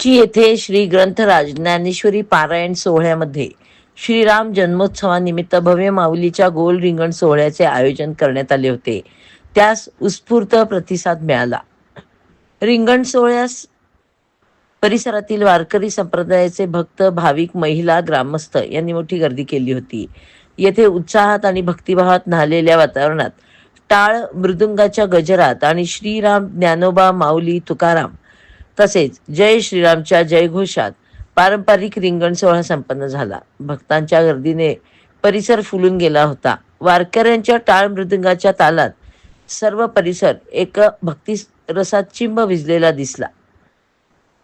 कुची येथे श्री ग्रंथराज ज्ञानेश्वरी पारायण सोहळ्यामध्ये श्रीराम जन्मोत्सवानिमित्त भव्य माऊलीच्या गोल रिंगण सोहळ्याचे आयोजन करण्यात आले होते. त्यास उत्स्फूर्त प्रतिसाद मिळाला. रिंगण सोहळ्यास परिसरातील वारकरी संप्रदायाचे भक्त भाविक महिला ग्रामस्थ यांनी मोठी गर्दी केली होती. येथे उत्साहात आणि भक्तिभावात न्हालेल्या वातावरणात टाळ मृदुंगाच्या गजरात आणि श्रीराम ज्ञानोबा माऊली तुकाराम तसेच जय श्रीरामच्या जयघोषात पारंपरिक रिंगण सोहळा संपन्न झाला. भक्तांच्या गर्दीने परिसर फुलून गेला होता. वारकऱ्यांच्या टाळ मृदुंगाच्या तालात सर्व परिसर एक भक्ती रसात चिंब भिजलेला दिसला.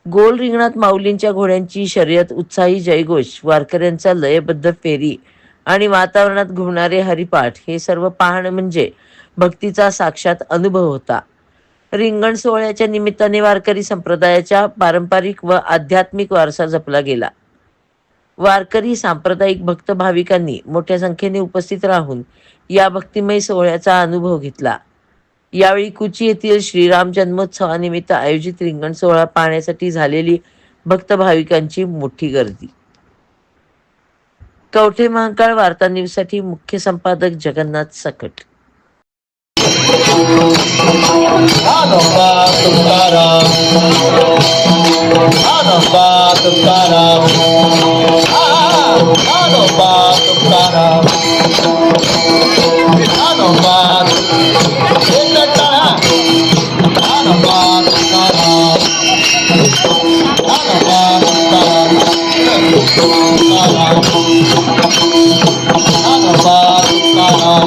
गोल रिंगणात माऊलींच्या घोड्यांची शर्यत उत्साही जयघोष वारकऱ्यांचा लयबद्ध फेरी आणि वातावरणात घुमणारे हरिपाठ हे सर्व पाहणं म्हणजे भक्तीचा साक्षात अनुभव होता. रिंगण सोहळ्याच्या निमित्ताने वारकरी संप्रदायाच्या पारंपरिक व आध्यात्मिक वारसा जपला गेला. वारकरी सांप्रदायिक भक्त भाविकांनी मोठ्या संख्येने उपस्थित राहून या भक्तिमय सोहळ्याचा अनुभव घेतला. यावेळी कुची येथील श्रीराम जन्मोत्सवानिमित्त आयोजित रिंगण सोहळा पाहण्यासाठी झालेली भक्त भाविकांची मोठी गर्दी. कवठे महाकाळ वार्ता मुख्य संपादक जगन्नाथ सकट. Adamba Tumkaram Adamba Tumkaram Adamba Tumkaram Adamba Adamba Tumkaram Adamba Tumkaram